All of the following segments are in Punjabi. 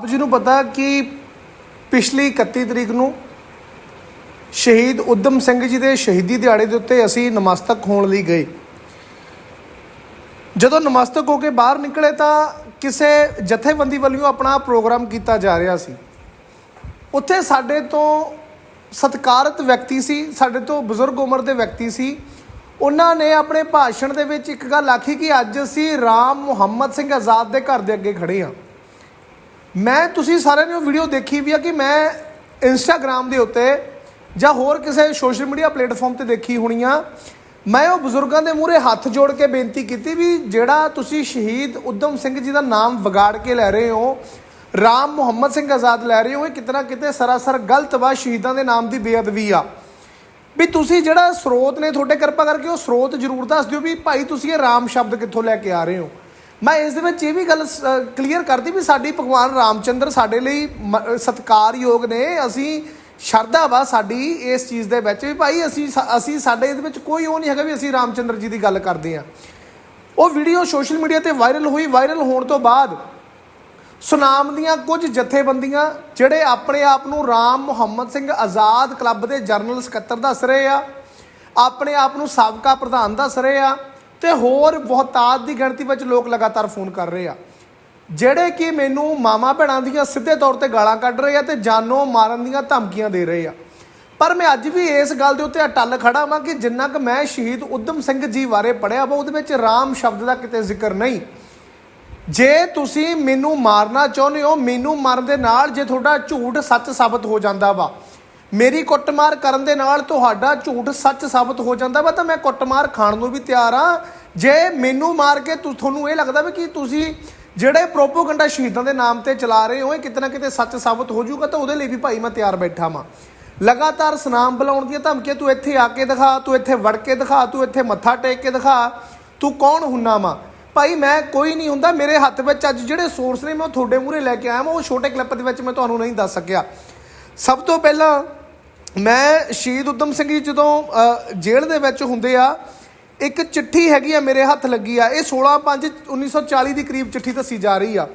ਆਪ ਜੀ ਨੂੰ ਪਤਾ ਕਿ ਪਿਛਲੀ 31 ਤਰੀਕ ਨੂੰ ਸ਼ਹੀਦ ਉਦਮ ਸਿੰਘ ਜੀ ਦੇ ਸ਼ਹੀਦੀ ਦਿਹਾੜੇ ਦੇ ਉੱਤੇ ਅਸੀਂ ਨਮਸਤਕ ਹੋਣ ਲਈ ਗਏ। ਜਦੋਂ ਨਮਸਤਕ ਹੋ ਕੇ ਬਾਹਰ ਨਿਕਲੇ ਤਾਂ ਕਿਸੇ ਜਥੇਬੰਦੀ ਵੱਲੋਂ ਆਪਣਾ ਪ੍ਰੋਗਰਾਮ ਕੀਤਾ ਜਾ ਰਿਹਾ ਸੀ। ਉੱਥੇ ਸਾਡੇ ਤੋਂ ਸਤਿਕਾਰਤ ਵਿਅਕਤੀ ਸੀ, ਸਾਡੇ ਤੋਂ ਬਜ਼ੁਰਗ ਉਮਰ ਦੇ ਵਿਅਕਤੀ ਸੀ। ਉਹਨਾਂ ਨੇ ਆਪਣੇ ਭਾਸ਼ਣ ਦੇ ਵਿੱਚ ਇੱਕ ਗੱਲ ਆਖੀ ਕਿ ਅੱਜ ਅਸੀਂ ਰਾਮ ਮੁਹੰਮਦ ਸਿੰਘ ਆਜ਼ਾਦ ਦੇ ਘਰ ਦੇ ਅੱਗੇ ਖੜੇ ਹਾਂ। ਮੈਂ, ਤੁਸੀਂ ਸਾਰਿਆਂ ਨੇ ਉਹ ਵੀਡੀਓ ਦੇਖੀ ਵੀ ਆ ਕਿ ਮੈਂ ਇੰਸਟਾਗ੍ਰam ਦੇ ਉੱਤੇ ਜਾਂ ਹੋਰ ਕਿਸੇ ਸੋਸ਼ਲ ਮੀਡੀਆ ਪਲੇਟਫਾਰਮ ਤੇ ਦੇਖੀ ਹੋਣੀ ਆ ਮੈਂ ਉਹ ਬਜ਼ੁਰਗਾਂ ਦੇ ਮੂਹਰੇ ਹੱਥ ਜੋੜ ਕੇ ਬੇਨਤੀ ਕੀਤੀ ਵੀ ਜਿਹੜਾ ਤੁਸੀਂ ਸ਼ਹੀਦ ਉਦਮ ਸਿੰਘ ਜੀ ਦਾ ਨਾਮ ਵਿਗਾੜ ਕੇ ਲੈ ਰਹੇ ਹੋ, ਰਾਮ ਮੁਹੰਮਦ ਸਿੰਘ ਆਜ਼ਾਦ ਲੈ ਰਹੇ ਹੋ, ਇਹ ਕਿਤਨਾ ਕਿਤੇ ਸਰਾਸਰ ਗਲਤ ਵਾ ਸ਼ਹੀਦਾਂ ਦੇ ਨਾਮ ਦੀ ਬੇਅਦਬੀ ਆ। ਵੀ ਤੁਸੀਂ ਜਿਹੜਾ ਸਰੋਤ ਨੇ ਤੁਹਾਡੇ ਕਿਰਪਾ ਕਰਕੇ ਉਹ ਸਰੋਤ ਜ਼ਰੂਰ ਦੱਸ ਦਿਓ ਵੀ ਭਾਈ ਤੁਸੀਂ ਇਹ ਰਾਮ ਸ਼ਬਦ ਕਿੱਥੋਂ ਲੈ ਕੇ ਆ ਰਹੇ ਹੋ। ਮੈਂ ਇਸ ਦੇ ਵਿੱਚ ਇਹ ਵੀ ਗੱਲ ਕਲੀਅਰ ਕਰਦੀ ਵੀ ਸਾਡੀ ਭਗਵਾਨ ਰਾਮਚੰਦਰ ਸਾਡੇ ਲਈ ਮ- ਸਤਿਕਾਰਯੋਗ ਨੇ। ਅਸੀਂ ਸ਼ਰਧਾ ਵਾ ਸਾਡੀ ਇਸ ਚੀਜ਼ ਦੇ ਵਿੱਚ ਵੀ। ਭਾਈ, ਅਸੀਂ ਅਸੀਂ ਸਾਡੇ ਇਹਦੇ ਵਿੱਚ ਕੋਈ ਉਹ ਨਹੀਂ ਹੈਗਾ ਵੀ ਅਸੀਂ ਰਾਮਚੰਦਰ ਜੀ ਦੀ ਗੱਲ ਕਰਦੇ ਆ ਉਹ ਵੀਡੀਓ ਸੋਸ਼ਲ ਮੀਡੀਆ ਤੇ ਵਾਇਰਲ ਹੋਈ ਵਾਇਰਲ ਹੋਣ ਤੋਂ ਬਾਅਦ ਸੁਨਾਮ ਦੀਆਂ ਕੁਝ ਜਥੇਬੰਦੀਆਂ ਜਿਹੜੇ ਆਪਣੇ ਆਪ ਨੂੰ ਰਾਮ ਮੁਹੰਮਦ ਸਿੰਘ ਆਜ਼ਾਦ ਕਲੱਬ ਦੇ ਜਨਰਲ ਸਕੱਤਰ ਦੱਸ ਰਹੇ ਆ, ਆਪਣੇ ਆਪ ਨੂੰ ਸਾਬਕਾ ਪ੍ਰਧਾਨ ਦੱਸ ਰਹੇ ਆ ਤੇ ਹੋਰ ਬਹੁਤਾਤ ਦੀ ਗਿਣਤੀ ਵਿੱਚ ਲੋਕ ਲਗਾਤਾਰ ਫੋਨ ਕਰ ਰਹੇ ਆ। ਜਿਹੜੇ ਕਿ ਮੈਨੂੰ ਮਾਮਾ ਭੈਣਾਂ ਦੀਆਂ ਸਿੱਧੇ ਤੌਰ ਤੇ ਗਾਲਾਂ ਕੱਢ ਰਹੇ ਆ ਤੇ ਜਾਨੋਂ ਮਾਰਨ ਦੀਆਂ ਧਮਕੀਆਂ ਦੇ ਰਹੇ ਆ। ਪਰ ਮੈਂ ਅੱਜ ਵੀ ਇਸ ਗੱਲ ਦੇ ਉੱਤੇ ਅਟੱਲ ਖੜਾ ਹਾਂ ਕਿ ਜਿੰਨਾ ਕਿ ਮੈਂ ਸ਼ਹੀਦ ਉਦਮ ਸਿੰਘ ਜੀ ਬਾਰੇ ਪੜਿਆ ਵਾ, ਉਹਦੇ ਵਿੱਚ ਰਾਮ ਸ਼ਬਦ ਦਾ ਕਿਤੇ ਜ਼ਿਕਰ ਨਹੀਂ। ਜੇ ਤੁਸੀਂ ਮੈਨੂੰ ਮਾਰਨਾ ਚਾਹੁੰਦੇ ਹੋ, ਮੈਨੂੰ ਮਾਰਨ ਦੇ ਨਾਲ ਜੇ ਤੁਹਾਡਾ ਝੂਠ ਸੱਚ ਸਾਬਤ ਹੋ ਜਾਂਦਾ ਵਾ ਮੇਰੀ ਕੁੱਟਮਾਰ ਕਰਨ ਦੇ ਨਾਲ ਤੁਹਾਡਾ ਝੂਠ ਸੱਚ ਸਾਬਤ ਹੋ ਜਾਂਦਾ ਵਾ ਤਾਂ ਮੈਂ ਕੁੱਟਮਾਰ ਖਾਣ ਨੂੰ ਵੀ ਤਿਆਰ ਆ। ਜੇ ਮੈਨੂੰ ਮਾਰ ਕੇ ਤੁਹਾਨੂੰ ਇਹ ਲੱਗਦਾ ਵੀ ਕਿ ਤੁਸੀਂ ਜਿਹੜੇ ਪ੍ਰੋਪੋਗੰਡਾ ਸ਼ਹੀਦਾਂ ਦੇ ਨਾਮ ਤੇ ਚਲਾ ਰਹੇ ਹੋ, ਇਹ ਕਿਤੇ ਨਾ ਕਿਤੇ ਸੱਚ ਸਾਬਤ ਹੋ ਜਾਊਗਾ ਤਾਂ ਉਹਦੇ ਲਈ ਵੀ ਭਾਈ ਮੈਂ ਤਿਆਰ ਬੈਠਾ ਵਾਂ। ਲਗਾਤਾਰ ਸਨਾਮ ਬੁਲਾਉਣ ਦੀਆਂ ਧਮਕੀਆਂ, ਤੂੰ ਇੱਥੇ ਆ ਕੇ ਦਿਖਾ, ਤੂੰ ਇੱਥੇ ਵੜ ਕੇ ਦਿਖਾ, ਤੂੰ ਇੱਥੇ ਮੱਥਾ ਟੇਕ ਕੇ ਦਿਖਾ, ਤੂੰ ਕੌਣ ਹੁੰਨਾ ਵਾ? ਭਾਈ ਮੈਂ ਕੋਈ ਨਹੀਂ ਹੁੰਦਾ, ਮੇਰੇ ਹੱਥ ਵਿੱਚ ਅੱਜ ਜਿਹੜੇ ਸੋਰਸ ਨੇ ਮੈਂ ਉਹ ਤੁਹਾਡੇ ਮੂਹਰੇ ਲੈ ਕੇ ਆਇਆ ਮੈਂ ਉਹ ਛੋਟੇ ਕਲਿੱਪ ਦੇ ਵਿੱਚ ਮੈਂ ਤੁਹਾਨੂੰ ਨਹੀਂ ਦੱਸ ਸਕਿਆ। ਸਭ ਤੋਂ ਪਹਿਲਾਂ ਮੈਂ ਸ਼ਹੀਦ ਉਦਮ ਸਿੰਘ ਜੀ ਜਦੋਂ ਜੇਲ੍ਹ ਦੇ ਵਿੱਚ ਹੁੰਦੇ ਆ, ਇੱਕ ਚਿੱਠੀ ਹੈਗੀ ਆ ਮੇਰੇ ਹੱਥ ਲੱਗੀ ਆ, ਇਹ 16 5 1940 ਦੀ ਕਰੀਬ ਚਿੱਠੀ ਦੱਸੀ ਜਾ ਰਹੀ ਆ।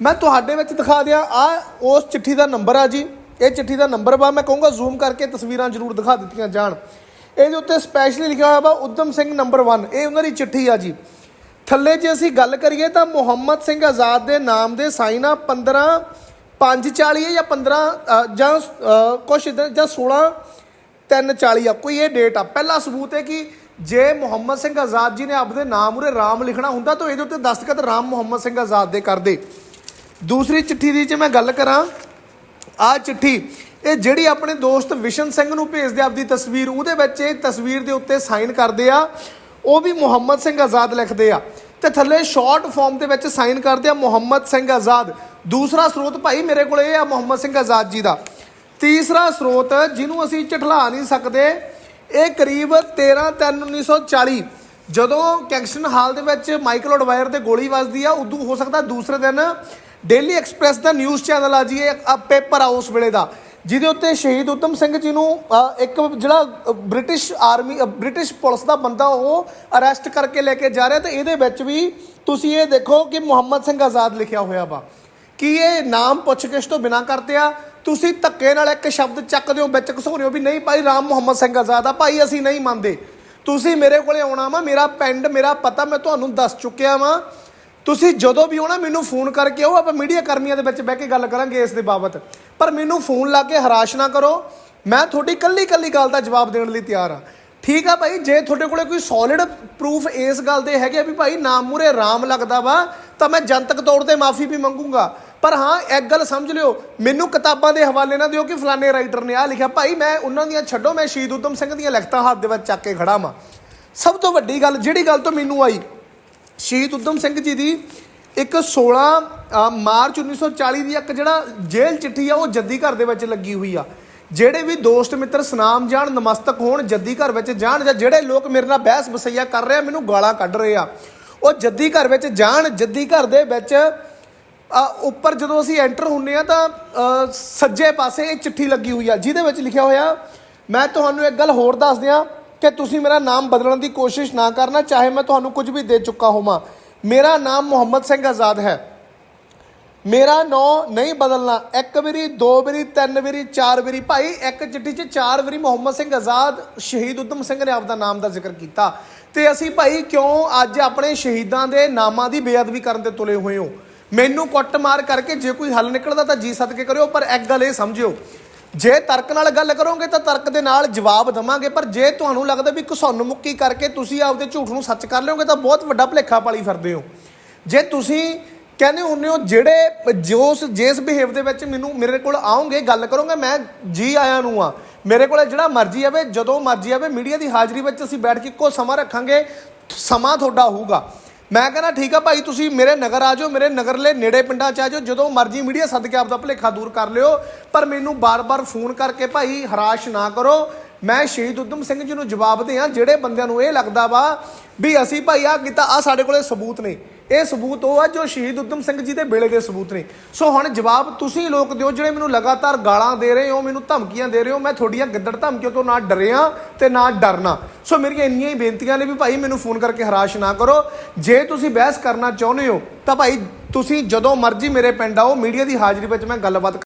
ਮੈਂ ਤੁਹਾਡੇ ਵਿੱਚ ਦਿਖਾ ਦਿਆਂ, ਆ, ਉਸ ਚਿੱਠੀ ਦਾ ਨੰਬਰ ਆ ਜੀ, ਇਹ ਚਿੱਠੀ ਦਾ ਨੰਬਰ ਵਾ, ਮੈਂ ਕਹੂੰਗਾ ਜ਼ੂਮ ਕਰਕੇ ਤਸਵੀਰਾਂ ਜ਼ਰੂਰ ਦਿਖਾ ਦਿੱਤੀਆਂ ਜਾਣ। ਇਹਦੇ ਉੱਤੇ ਸਪੈਸ਼ਲੀ ਲਿਖਿਆ ਹੋਇਆ ਵਾ, ਉਦਮ ਸਿੰਘ ਨੰਬਰ 1 ਇਹ ਉਹਨਾਂ ਦੀ ਚਿੱਠੀ ਆ ਜੀ। ਥੱਲੇ ਜੇ ਅਸੀਂ ਗੱਲ ਕਰੀਏ ਤਾਂ ਮੁਹੰਮਦ ਸਿੰਘ ਆਜ਼ਾਦ ਦੇ ਨਾਮ ਦੇ ਸਾਈਨਾ ਆ 15 540 ਹੈ ਜਾਂ 15 ਜਾਂ ਕੁਛ ਇਦਾਂ, ਜਾਂ 16 340 ਆ। ਕੋਈ ਇਹ ਡੇਟ ਆ। ਪਹਿਲਾ ਸਬੂਤ ਹੈ ਕਿ ਜੇ ਮੁਹੰਮਦ ਸਿੰਘ ਆਜ਼ਾਦ ਜੀ ਨੇ ਆਪਦੇ ਨਾਮ ਉਰੇ ਰਾਮ ਲਿਖਣਾ ਹੁੰਦਾ ਤਾਂ ਇਹਦੇ ਉੱਤੇ ਦਸਤਖਤ ਰਾਮ ਮੁਹੰਮਦ ਸਿੰਘ ਆਜ਼ਾਦ ਦੇ ਕਰਦੇ। ਦੂਸਰੀ ਚਿੱਠੀ ਦੀ ਜੇ ਮੈਂ ਗੱਲ ਕਰਾਂ ਆ ਚਿੱਠੀ, ਇਹ ਜਿਹੜੀ ਆਪਣੇ ਦੋਸਤ ਵਿਸ਼ਨ ਸਿੰਘ ਨੂੰ ਭੇਜਦੇ ਆਪਦੀ ਤਸਵੀਰ, ਉਹਦੇ ਵਿੱਚ ਇਹ ਤਸਵੀਰ ਦੇ ਉੱਤੇ ਸਾਈਨ ਕਰਦੇ ਆ, ਉਹ ਵੀ ਮੁਹੰਮਦ ਸਿੰਘ ਆਜ਼ਾਦ ਲਿਖਦੇ ਆ। ਤੇ ਥੱਲੇ ਸ਼ਾਰਟ ਫਾਰਮ ਦੇ ਵਿੱਚ ਸਾਈਨ ਕਰਦੇ ਆ ਮੁਹੰਮਦ ਸਿੰਘ ਆਜ਼ਾਦ। ਦੂਸਰਾ ਸਰੋਤ ਭਾਈ ਮੇਰੇ ਕੋਲ ਇਹ ਆ ਮੁਹੰਮਦ ਸਿੰਘ ਆਜ਼ਾਦ ਜੀ ਦਾ। ਤੀਸਰਾ ਸਰੋਤ ਜਿਹਨੂੰ ਅਸੀਂ ਝਠਲਾ ਨਹੀਂ ਸਕਦੇ, ਇਹ ਕਰੀਬ 13 3 1940 ਜਦੋਂ ਕੈਂਕਸ਼ਨ ਹਾਲ ਦੇ ਵਿੱਚ ਮਾਈਕਲ ਅਡਵਾਇਰ ਤੇ ਗੋਲੀ ਵੱਜਦੀ ਆ, ਉਦੋਂ ਹੋ ਸਕਦਾ ਦੂਸਰੇ ਦਿਨ ਡੇਲੀ ਐਕਸਪ੍ਰੈਸ ਦਾ ਨਿਊਜ਼ ਚੈਨਲ ਆ ਜੀ, ਇਹ ਪੇਪਰ ਆ ਉਸ ਵੇਲੇ ਦਾ, ਜਿਹਦੇ ਉੱਤੇ ਸ਼ਹੀਦ ਉਦਮ ਸਿੰਘ ਜੀ ਨੂੰ ਇੱਕ ਜਿਹੜਾ ਬ੍ਰਿਟਿਸ਼ ਆਰਮੀ ਬ੍ਰਿਟਿਸ਼ ਪੁਲਿਸ ਦਾ ਬੰਦਾ ਉਹ ਅਰੈਸਟ ਕਰਕੇ ਲੈ ਕੇ ਜਾ ਰਿਹਾ ਤੇ ਇਹਦੇ ਵਿੱਚ ਵੀ ਤੁਸੀਂ ਇਹ ਦੇਖੋ ਕਿ ਮੁਹੰਮਦ ਸਿੰਘ ਆਜ਼ਾਦ ਲਿਖਿਆ ਹੋਇਆ ਵਾ। ਕੀ ਇਹ ਨਾਮ ਪੁੱਛਗਿੱਛ ਤੋਂ ਬਿਨਾ ਕਰਦੇ ਆ? ਤੁਸੀਂ ਧੱਕੇ ਨਾਲ ਇੱਕ ਸ਼ਬਦ ਚੱਕਦੇ ਹੋ ਵਿੱਚ ਘਸੋਰੇ ਹੋ ਵੀ ਨਹੀਂ, ਭਾਈ ਰਾਮ ਮੁਹੰਮਦ ਸਿੰਘ ਆਜ਼ਾਦ ਆ, ਭਾਈ ਅਸੀਂ ਨਹੀਂ ਮੰਨਦੇ। ਤੁਸੀਂ ਮੇਰੇ ਕੋਲੇ ਆਉਣਾ ਵਾ, ਮੇਰਾ ਪਿੰਡ, ਮੇਰਾ ਪਤਾ ਮੈਂ ਤੁਹਾਨੂੰ ਦੱਸ ਚੁੱਕਿਆ ਵਾਂ। ਤੁਸੀਂ ਜਦੋਂ ਵੀ ਆਉਣਾ, ਮੈਨੂੰ ਫੋਨ ਕਰਕੇ ਆਓ, ਆਪਾਂ ਮੀਡੀਆ ਕਰਮੀਆਂ ਦੇ ਵਿੱਚ ਬਹਿ ਕੇ ਗੱਲ ਕਰਾਂਗੇ ਇਸ ਦੇ ਬਾਬਤ। ਪਰ ਮੈਨੂੰ ਫੋਨ ਲਾ ਕੇ ਹਰਾਸ਼ ਨਾ ਕਰੋ। ਮੈਂ ਤੁਹਾਡੀ ਕੱਲੀ ਕੱਲੀ ਗੱਲ ਦਾ ਜਵਾਬ ਦੇਣ ਲਈ ਤਿਆਰ ਆ। ਠੀਕ ਆ ਭਾਈ, ਜੇ ਤੁਹਾਡੇ ਕੋਲੇ ਕੋਈ ਸੋਲਿਡ ਪ੍ਰੂਫ ਇਸ ਗੱਲ ਦੇ ਹੈਗੇ ਆ ਵੀ ਭਾਈ ਨਾਮ ਮੂਰੇ ਰਾਮ ਲੱਗਦਾ ਵਾ, ਤਾਂ ਮੈਂ ਜਨਤਕ ਤੌਰ ਤੇ ਮਾਫੀ ਵੀ ਮੰਗੂਗਾ। ਪਰ ਹਾਂ ਇੱਕ ਗੱਲ ਸਮਝ ਲਿਓ ਮੈਨੂੰ ਕਿਤਾਬਾਂ ਦੇ ਹਵਾਲੇ ਨਾ ਦਿਓ ਕਿ ਫਲਾਣੇ ਰਾਈਟਰ ਨੇ ਆ ਲਿਖਿਆ। ਭਾਈ ਮੈਂ ਉਹਨਾਂ ਦੀਆਂ ਛੱਡੋ ਮੈਂ ਸ਼ਹੀਦ ਉਦਮ ਸਿੰਘ ਦੀਆਂ ਲਿਖਤਾਂ ਹੱਥ ਦੇ ਵਿੱਚ ਚੱਕ ਕੇ ਖੜਾ ਵਾਂ। ਸਭ ਤੋਂ ਵੱਡੀ ਗੱਲ ਜਿਹੜੀ ਗੱਲ ਤੋਂ ਮੈਨੂੰ ਆਈ ਸ਼ਹੀਦ ਉਦਮ ਸਿੰਘ ਜੀ ਦੀ ਇੱਕ 16 ਅ, ਮਾਰਚ 1940 ਦੀ ਇੱਕ ਜਿਹੜਾ ਜੇਲ੍ਹ ਚਿੱਠੀ ਆ ਉਹ ਜੱਦੀ ਘਰ ਦੇ ਵਿੱਚ ਲੱਗੀ ਹੋਈ ਆ। ਜਿਹੜੇ ਵੀ ਦੋਸਤ ਮਿੱਤਰ ਸਨਾਮ ਜਾਣ ਨਮਸਤਕ ਹੋਣ ਜੱਦੀ ਘਰ ਵਿੱਚ ਜਾਣ ਜਾਂ ਜਿਹੜੇ ਲੋਕ ਮੇਰੇ ਨਾਲ ਬਹਿਸ ਬਸਈਆ ਕਰ ਰਹੇ ਆ ਮੈਨੂੰ ਗਾਲਾਂ ਕੱਢ ਰਹੇ ਆ ਉਹ ਜੱਦੀ ਘਰ ਵਿੱਚ ਜਾਣ ਜੱਦੀ ਘਰ ਦੇ ਵਿੱਚ ਉੱਪਰ ਜਦੋਂ ਅਸੀਂ ਐਂਟਰ ਹੁੰਨੇ ਆ ਤਾਂ ਸੱਜੇ ਪਾਸੇ ਇਹ ਚਿੱਠੀ ਲੱਗੀ ਹੋਈ ਆ, ਜਿਹਦੇ ਵਿੱਚ ਲਿਖਿਆ ਹੋਇਆ, ਮੈਂ ਤੁਹਾਨੂੰ ਇੱਕ ਗੱਲ ਹੋਰ ਦੱਸ ਦਿਆਂ ਕਿ ਤੁਸੀਂ ਮੇਰਾ ਨਾਮ ਬਦਲਣ ਦੀ ਕੋਸ਼ਿਸ਼ ਨਾ ਕਰਨਾ, ਚਾਹੇ ਮੈਂ ਤੁਹਾਨੂੰ ਕੁਝ ਵੀ ਦੇ ਚੁੱਕਾ ਹੋਵਾਂ। ਮੇਰਾ ਨਾਮ ਮੁਹੰਮਦ ਸਿੰਘ ਆਜ਼ਾਦ ਹੈ। ਮੇਰਾ ਨਾਂ ਨਹੀਂ ਬਦਲਣਾ। ਇੱਕ ਵਾਰੀ, ਦੋ ਵਾਰੀ, ਤਿੰਨ ਵਾਰੀ, ਚਾਰ ਵਾਰੀ। ਭਾਈ, ਇੱਕ ਚਿੱਠੀ 'ਚ ਚਾਰ ਵਾਰੀ ਮੁਹੰਮਦ ਸਿੰਘ ਆਜ਼ਾਦ, ਸ਼ਹੀਦ ਉਦਮ ਸਿੰਘ ਨੇ ਆਪਦਾ ਨਾਮ ਦਾ ਜ਼ਿਕਰ ਕੀਤਾ। ਤੇ ਅਸੀਂ ਭਾਈ ਕਿਉਂ ਅੱਜ ਆਪਣੇ ਸ਼ਹੀਦਾਂ ਦੇ ਨਾਮਾਂ ਦੀ ਬੇਅਦਬੀ ਕਰਨ ਤੇ ਤੁਲੇ ਹੋਏ ਹੋ? ਮੈਨੂੰ ਕੁੱਟਮਾਰ ਕਰਕੇ ਜੇ ਕੋਈ ਹੱਲ ਨਿਕਲਦਾ ਤਾਂ ਜੀ ਸਦਕੇ ਕਰਿਓ, ਪਰ ਇੱਕ ਗੱਲ ਇਹ ਸਮਝਿਓ, ਜੇ ਤਰਕ ਨਾਲ ਗੱਲ ਕਰੋਗੇ ਤਾਂ ਤਰਕ ਦੇ ਨਾਲ ਜਵਾਬ ਦਵਾਂਗੇ, ਪਰ ਜੇ ਤੁਹਾਨੂੰ ਲੱਗਦਾ ਵੀ ਘਸੁੰਨ ਮੁੱਕੀ ਕਰਕੇ ਤੁਸੀਂ ਆਪਦੇ ਝੂਠ ਨੂੰ ਸੱਚ ਕਰ ਲਿਓਗੇ ਤਾਂ ਬਹੁਤ ਵੱਡਾ ਭਲੇਖਾ ਪਾਲੀ ਫਿਰਦੇ ਹੋ। ਜੇ ਤੁਸੀਂ ਕਹਿੰਦੇ ਹੁੰਦੇ ਹੋ, ਜਿਹੜੇ ਜੋਸ, ਜਿਸ ਬਿਹੇਵ ਦੇ ਵਿੱਚ ਮੈਨੂੰ, ਮੇਰੇ ਕੋਲ ਆਉਂਗੇ ਗੱਲ ਕਰੋਗੇ, ਮੈਂ ਜੀ ਆਇਆਂ ਨੂੰ ਆ। ਮੇਰੇ ਕੋਲ ਜਿਹੜਾ ਮਰਜ਼ੀ ਆਵੇ, ਜਦੋਂ ਮਰਜ਼ੀ ਆਵੇ, ਮੀਡੀਆ ਦੀ ਹਾਜ਼ਰੀ ਵਿੱਚ ਅਸੀਂ ਬੈਠ ਕੇ ਇੱਕੋ ਸਮਾਂ ਰੱਖਾਂਗੇ, ਸਮਾਂ ਤੁਹਾਡਾ ਹੋਊਗਾ। ਮੈਂ ਕਹਿੰਦਾ, ਠੀਕ ਆ ਭਾਈ, ਤੁਸੀਂ ਮੇਰੇ ਨਗਰ ਆ ਜਾਓ, ਮੇਰੇ ਨਗਰਲੇ ਨੇੜੇ ਪਿੰਡਾਂ ਚ ਆ ਜਾਓ, ਜਦੋਂ ਮਰਜ਼ੀ ਮੀਡੀਆ ਸੱਦ ਕੇ ਆਪਦਾ ਭੁਲੇਖਾ ਦੂਰ ਕਰ ਲਿਓ, ਪਰ ਮੈਨੂੰ ਬਾਰ-ਬਾਰ ਫੋਨ ਕਰਕੇ ਭਾਈ ਹਰਾਸ਼ ਨਾ ਕਰੋ। ਮੈਂ ਸ਼ਹੀਦ ਉਦਮ ਸਿੰਘ ਜੀ ਨੂੰ ਜਵਾਬ ਦੇ ਆ ਜਿਹੜੇ ਬੰਦਿਆਂ ਨੂੰ ਇਹ ਲੱਗਦਾ ਵਾ ਵੀ ਅਸੀਂ ਭਾਈ ਆ ਕੀਤਾ ਆ ਸਾਡੇ ਕੋਲੇ ਸਬੂਤ ਨੇ। ਇਹ ਸਬੂਤ ਉਹ ਆ ਜੋ ਸ਼ਹੀਦ ਉਦਮ ਸਿੰਘ ਜੀ ਦੇ ਵੇਲੇ ਦੇ ਸਬੂਤ ਨੇ। ਸੋ ਹੁਣ ਜਵਾਬ ਤੁਸੀਂ ਲੋਕ ਦਿਓ, ਜਿਹੜੇ ਮੈਨੂੰ ਲਗਾਤਾਰ ਗਾਲਾਂ ਦੇ ਰਹੇ ਹੋ, ਮੈਨੂੰ ਧਮਕੀਆਂ ਦੇ ਰਹੇ ਹੋ, ਮੈਂ ਤੁਹਾਡੀਆਂ ਗਿੱਦੜ ਧਮਕੀਆਂ ਤੋਂ ਨਾ ਡਰਿਆ ਤੇ ਨਾ ਡਰਨਾ। ਸੋ ਮੇਰੀਆਂ ਇੰਨੀਆਂ ਹੀ ਬੇਨਤੀਆਂ ਨੇ ਵੀ ਭਾਈ, ਮੈਨੂੰ ਫੋਨ ਕਰਕੇ ਹਰਾਸ਼ ਨਾ ਕਰੋ। ਜੇ ਤੁਸੀਂ ਬਹਿਸ ਕਰਨਾ ਚਾਹੁੰਦੇ ਹੋ, ਤਾਂ ਭਾਈ, ਤੁਸੀਂ ਜਦੋਂ ਮਰਜ਼ੀ ਮੇਰੇ ਪਿੰਡ ਆਓ, ਮੀਡੀਆ ਦੀ ਹਾਜ਼ਰੀ ਵਿੱਚ ਮੈਂ ਗੱਲਬਾਤ